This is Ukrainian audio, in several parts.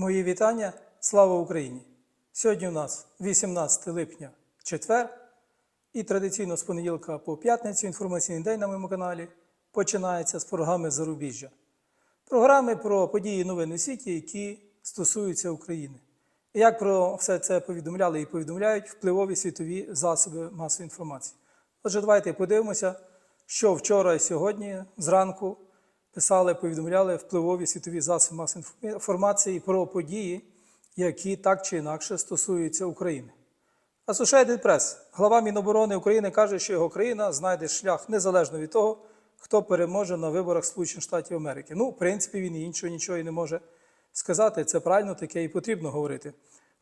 Мої вітання. Слава Україні! Сьогодні у нас 18 липня, четвер, і традиційно з понеділка по п'ятницю інформаційний день на моєму каналі починається з програми Зарубіжжя. Програми про події новини в світі, які стосуються України. Як про все це повідомляли і повідомляють впливові світові засоби масової інформації. Отже, давайте подивимося, що вчора і сьогодні зранку писали, повідомляли впливові світові засоби масової інформації про події, які так чи інакше стосуються України. Associated Press, глава Міноборони України каже, що його країна знайде шлях незалежно від того, хто переможе на виборах Сполучених Штатів Америки. Ну, в принципі, він іншого нічого і не може сказати. Це правильно таке і потрібно говорити.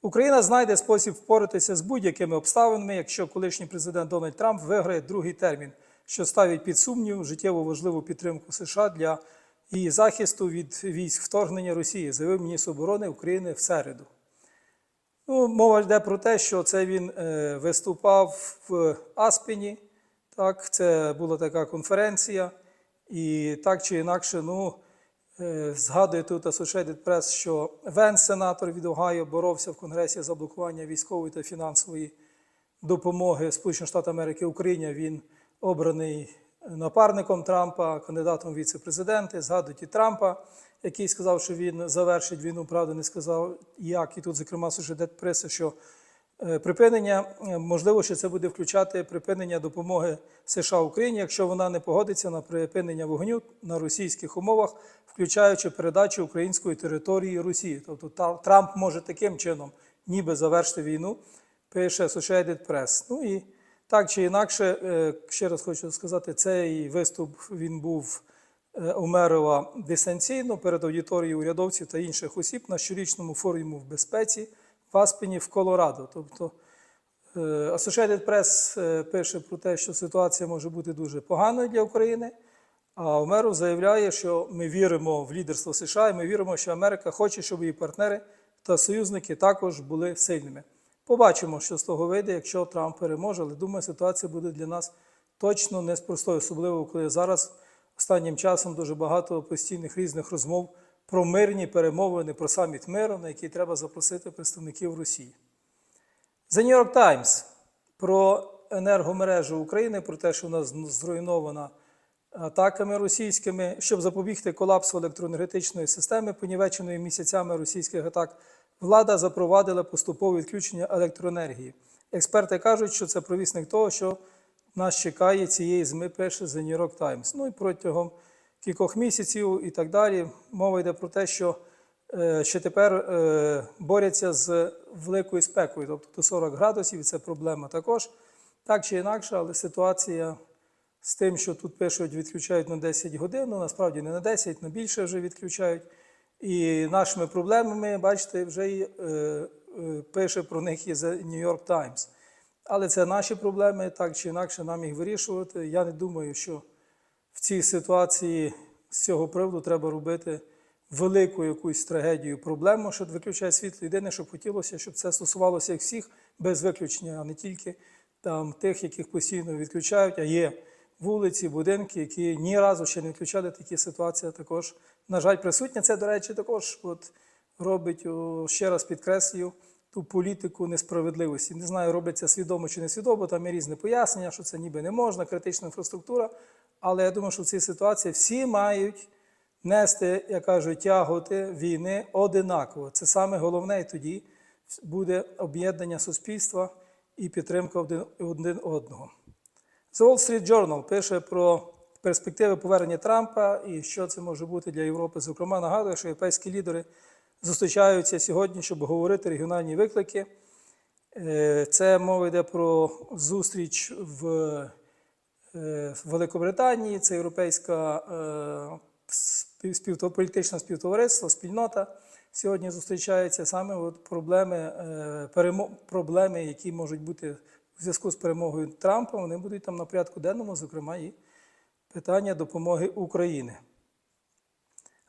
Україна знайде спосіб впоратися з будь-якими обставинами, якщо колишній президент Дональд Трамп виграє другий термін, що ставить під сумнів життєво важливу підтримку США для її захисту від військ вторгнення Росії, заявив міністр оборони України в середу. Ну, мова йде про те, що це він е, виступав в Аспені. Так, це була така конференція, і так чи інакше, ну, е, згадує тут Associated Press, що Венс, сенатор від Огайо, боровся в Конгресі за блокування військової та фінансової допомоги Сполучених Штатів Америки Україні. Він обраний напарником Трампа, кандидатом віце-президенти. Згадують і Трампа, який сказав, що він завершить війну, правда, не сказав, як. І тут, зокрема, Associated Press, що е, припинення, е, можливо, що це буде включати припинення допомоги США Україні, якщо вона не погодиться на припинення вогню на російських умовах, включаючи передачу української території Росії. Тобто Трамп може таким чином ніби завершити війну, пише Associated Press. Ну і так чи інакше, е, ще раз хочу сказати, цей виступ він був е, Умерова дистанційно перед аудиторією урядовців та інших осіб на щорічному форумі в безпеці в Аспені в Колорадо. Тобто е, Associated Press пише про те, що ситуація може бути дуже поганою для України. А Умеров заявляє, що ми віримо в лідерство США, і ми віримо, що Америка хоче, щоб її партнери та союзники також були сильними. Побачимо, що з того вийде, якщо Трамп переможе, але думаю, ситуація буде для нас точно не з простою, особливо коли зараз останнім часом дуже багато постійних різних розмов про мирні перемовини, про саміт миру, на який треба запросити представників Росії. The New York Times про енергомережу України, про те, що вона зруйнована атаками російськими, щоб запобігти колапсу електроенергетичної системи, понівеченої місяцями російських атак, влада запровадила поступове відключення електроенергії. Експерти кажуть, що це провісник того, що нас чекає цієї зими, пише The New York Times. Ну і протягом кількох місяців і так далі. Мова йде про те, що е, ще тепер е, борються з великою спекою, тобто до 40 градусів, і це проблема також. Так чи інакше, але ситуація з тим, що тут пишуть, відключають на 10 годин, ну насправді не на 10, на більше вже відключають. І нашими проблемами, бачите, вже і, е, е, пише про них і The New York Times. Але це наші проблеми, так чи інакше нам їх вирішувати. Я не думаю, що в цій ситуації з цього приводу треба робити велику якусь трагедію, проблему, що виключає світло. Єдине, що хотілося, щоб це стосувалося всіх без виключення, а не тільки там тих, яких постійно відключають, а є вулиці, будинки, які ні разу ще не відключали такі ситуації, також, на жаль, присутня. Це, до речі, також от, робить, ще раз підкреслюю, ту політику несправедливості. Не знаю, роблять свідомо чи не свідомо, там є різне пояснення, що це ніби не можна, критична інфраструктура. Але я думаю, що в цій ситуації всі мають нести, як кажуть, тяготи війни одинаково. Це саме головне, і тоді буде об'єднання суспільства і підтримка один одного. The Wall Street Journal пише про перспективи повернення Трампа і що це може бути для Європи. Зокрема, нагадує, що європейські лідери зустрічаються сьогодні, щоб говорити регіональні виклики. Е, Це мова йде про зустріч в е, Великобританії, це європейська е, політичне співтовариство, спільнота. Сьогодні зустрічаються саме от проблеми, проблеми, які можуть бути в зв'язку з перемогою Трампа. Вони будуть там на порядку денному, зокрема, і питання допомоги України.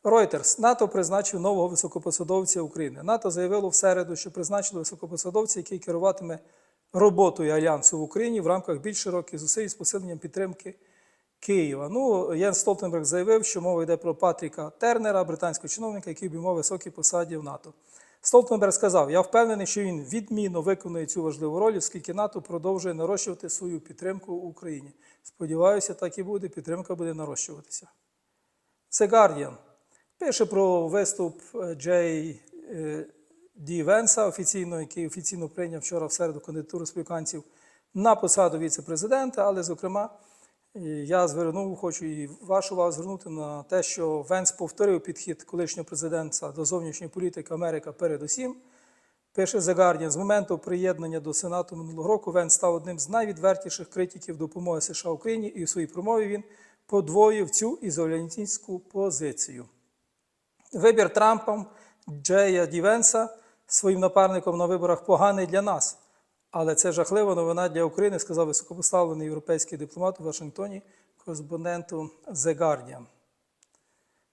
Reuters. НАТО призначив нового високопосадовця України. НАТО заявило в середу, що призначило високопосадовця, який керуватиме роботою альянсу в Україні в рамках більш широких зусиль з посиленням підтримки Києва. Ну, Єн Столтенберг заявив, що мова йде про Патріка Тернера, британського чиновника, який обіймав високій посаді в НАТО. Столтенберг сказав: Я впевнений, що він відмінно виконує цю важливу роль, оскільки НАТО продовжує нарощувати свою підтримку в Україні. Сподіваюся, так і буде. Підтримка буде нарощуватися. The Guardian пише про виступ е, Джей е, Ді Венса, офіційно, який офіційно прийняв вчора в середу кандидатуру республіканців на посаду віце-президента, але, зокрема, я звернув, хочу і вашу увагу звернути на те, що Венс повторив підхід колишнього президента до зовнішньої політики Америка передусім. Пише The Guardian, з моменту приєднання до Сенату минулого року Венс став одним з найвідвертіших критиків допомоги США Україні, і в своїй промові він подвоїв цю ізоляційську позицію. Вибір Трампом Джея Дівенса своїм напарником на виборах поганий для нас. Але це жахлива новина для України, сказав високопоставлений європейський дипломат у Вашингтоні, кореспонденту The Guardian.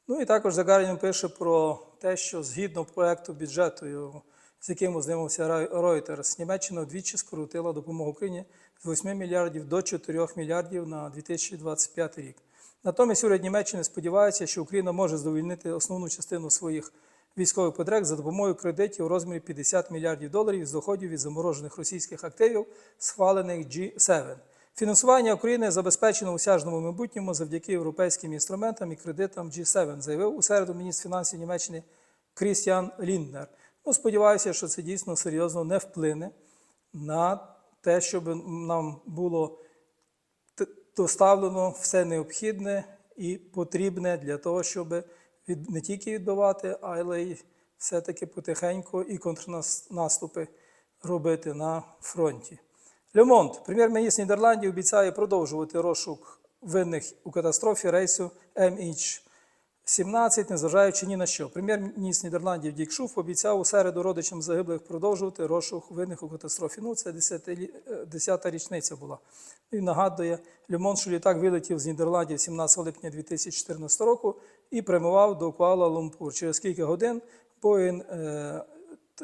Ну і також The Guardian пише про те, що згідно проекту бюджету, з яким ознайомився Reuters, Німеччина вдвічі скоротила допомогу Україні з 8 мільярдів до 4 мільярдів на 2025 рік. Натомість уряд Німеччини сподівається, що Україна може задовольнити основну частину своїх військових потреб за допомогою кредитів у розмірі 50 мільярдів доларів з доходів від заморожених російських активів, схвалених G7. Фінансування України забезпечено у осяжному майбутньому завдяки європейським інструментам і кредитам G7, заявив у середу міністр фінансів Німеччини Крістіан Лінднер. Ну, сподіваюся, що це дійсно серйозно не вплине на те, щоб нам було доставлено все необхідне і потрібне для того, щоб від, не тільки відбивати, але й все-таки потихеньку і контрнаступи робити на фронті. Лемонт, прем'єр-міністр Нідерландів, обіцяє продовжувати розшук винних у катастрофі рейсу MH17, незважаючи ні на що. Прем'єр-міністр Нідерландів Дік Шуф обіцяв у середу родичам загиблих продовжувати розшук винних у катастрофі. Ну, це 10-та річниця була. Він нагадує, Лемон, що літак вилетів з Нідерландів 17 липня 2014 року і прямував до Куала-Лумпур. Через кілька годин е,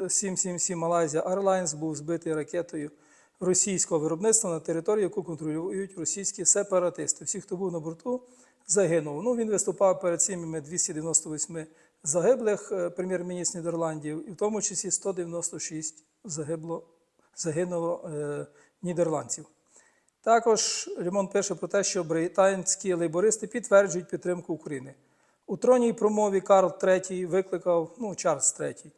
777 Malaysia Airlines був збитий ракетою російського виробництва на території, яку контролюють російські сепаратисти. Всі, хто був на борту, загинув. Ну, він виступав перед сім'ями 298 загиблих е, прем'єр-міністр Нідерландів, і в тому числі 196 загибло, загинуло е, нідерландців. Також Лімон пише про те, що британські лейбористи підтверджують підтримку України. У тронній промові Карл III викликав, ну, Чарльз III,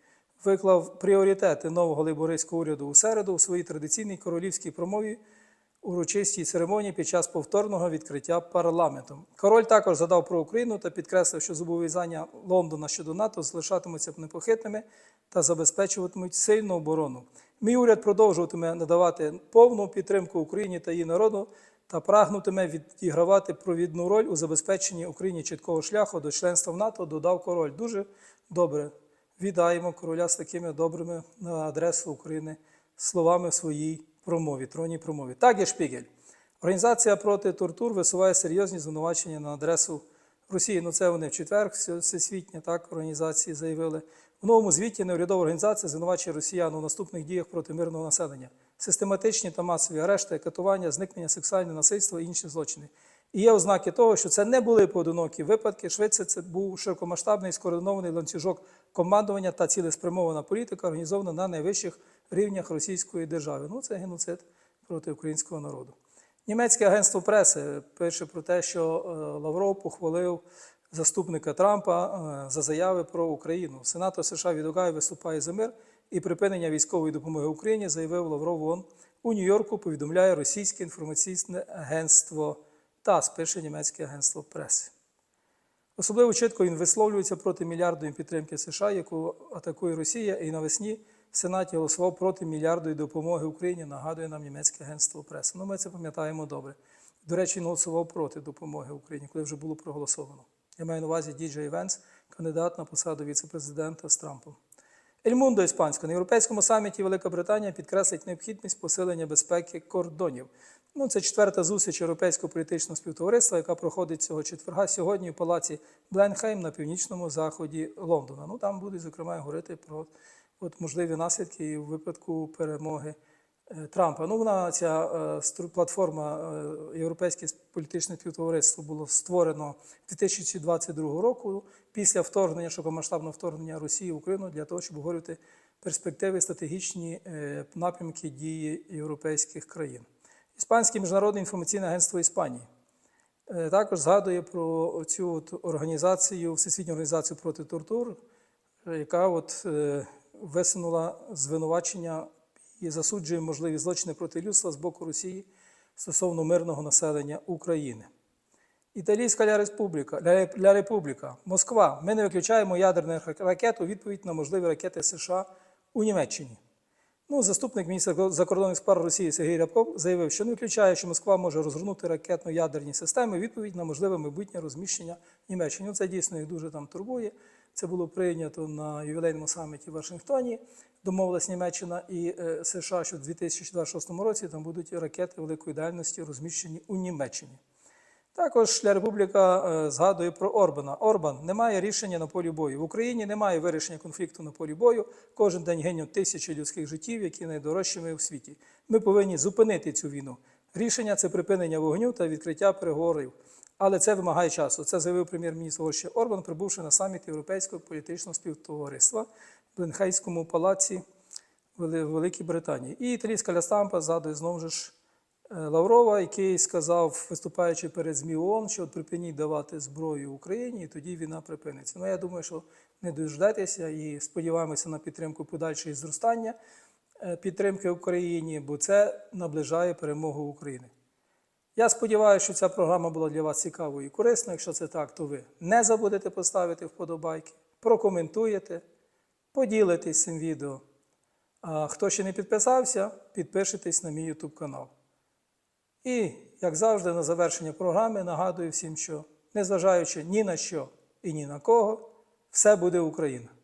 виклав пріоритети нового лейбористського уряду у середу у своїй традиційній королівській промові урочистій церемонії під час повторного відкриття парламентом. Король також задав про Україну та підкреслив, що зобов'язання Лондона щодо НАТО залишатимуться непохитними та забезпечуватимуть сильну оборону. Мій уряд продовжуватиме надавати повну підтримку Україні та її народу та прагнутиме відігравати провідну роль у забезпеченні Україні чіткого шляху до членства в НАТО, додав король. Дуже добре. Вітаємо короля з такими добрими на адресу України словами в своїй промові, тронній промові. Так є Шпігель. Організація проти тортур висуває серйозні звинувачення на адресу Росії. Ну це вони в четвер, всесвітня так організації заявили. В новому звіті неурядова організація звинувачує росіян у наступних діях проти мирного населення: систематичні та масові арешти, катування, зникнення сексуальне насильство і інші злочини. І є ознаки того, що це не були поодинокі випадки. Швидше це був широкомасштабний скоординований ланцюжок командування та цілеспрямована політика, організована на найвищих рівнях Російської держави. Ну, це геноцид проти українського народу. Німецьке агентство преси пише про те, що е, Лавров похвалив заступника Трампа е, за заяви про Україну. Сенатор США від Огайо виступає за мир і припинення військової допомоги Україні, заявив Лавров ООН. У Нью-Йорку повідомляє російське інформаційне агентство ТАСС, пише німецьке агентство преси. Особливо чітко він висловлюється проти мільярдної підтримки США, яку атакує Росія, і навесні в Сенаті голосував проти мільярдної допомоги Україні, нагадує нам німецьке агентство преси. Ну, ми це пам'ятаємо добре. До речі, він голосував проти допомоги Україні, коли вже було проголосовано. Я маю на увазі Діджей Венс, кандидат на посаду віце-президента з Трампом. Ельмундо іспансько на європейському саміті Велика Британія підкреслить необхідність посилення безпеки кордонів. Ну, це четверта зустріч Європейського політичного співтовариства, яка проходить цього четверга сьогодні в палаці Бленхейм на північному заході Лондона. Ну там будуть зокрема говорити про от, можливі наслідки в випадку перемоги е, Трампа. Ну, вона ця е, платформа е, Європейське політичне співтовариство було створено 2022 року після вторгнення, широкомасштабного вторгнення Росії в Україну для того, щоб обговорювати перспективи стратегічні напрямки дії європейських країн. Іспанське міжнародне інформаційне агентство Іспанії також згадує про цю от організацію, Всесвітню організацію проти тортур, яка от висунула звинувачення і засуджує можливі злочини проти людства з боку Росії стосовно мирного населення України. Італійська Ля Республіка, Ля, Ля Републіка, Москва. Ми не виключаємо ядерних ракет у відповідь на можливі ракети США у Німеччині. Ну, заступник міністра закордонних справ Росії Сергій Рябков заявив, що не виключає, що Москва може розгорнути ракетно-ядерні системи у відповідь на можливе майбутнє розміщення в Німеччині. Ну, це дійсно їх дуже там турбує. Це було прийнято на ювілейному саміті в Вашингтоні. Домовилась Німеччина і е, США, що в 2026 році там будуть ракети великої дальності розміщені у Німеччині. Також Ля Републіка е, згадує про Орбана. Орбан немає рішення на полі бою. В Україні немає вирішення конфлікту на полі бою. Кожен день гинуть тисячі людських життів, які найдорожчими у світі. Ми повинні зупинити цю війну. Рішення це припинення вогню та відкриття переговорів. Але це вимагає часу. Це заявив прем'єр-міністр Польщі Орбан, прибувши на саміт Європейського політичного співтовариства в Бленхейському палаці Великій Британії. І італійська лястампа згадує знову ж е, Лаврова, який сказав, виступаючи перед ЗМІ ООН, що припиніть давати зброю Україні, і тоді війна припиниться. Ну, я думаю, що не дождетеся і сподіваємося на підтримку подальшої зростання е, підтримки Україні, бо це наближає перемогу України. Я сподіваюся, що ця програма була для вас цікавою і корисною. Якщо це так, то ви не забудете поставити вподобайки, прокоментуєте, поділитесь цим відео. А хто ще не підписався, підпишитесь на мій YouTube канал. І, як завжди, на завершення програми нагадую всім, що незважаючи ні на що і ні на кого, все буде Україна.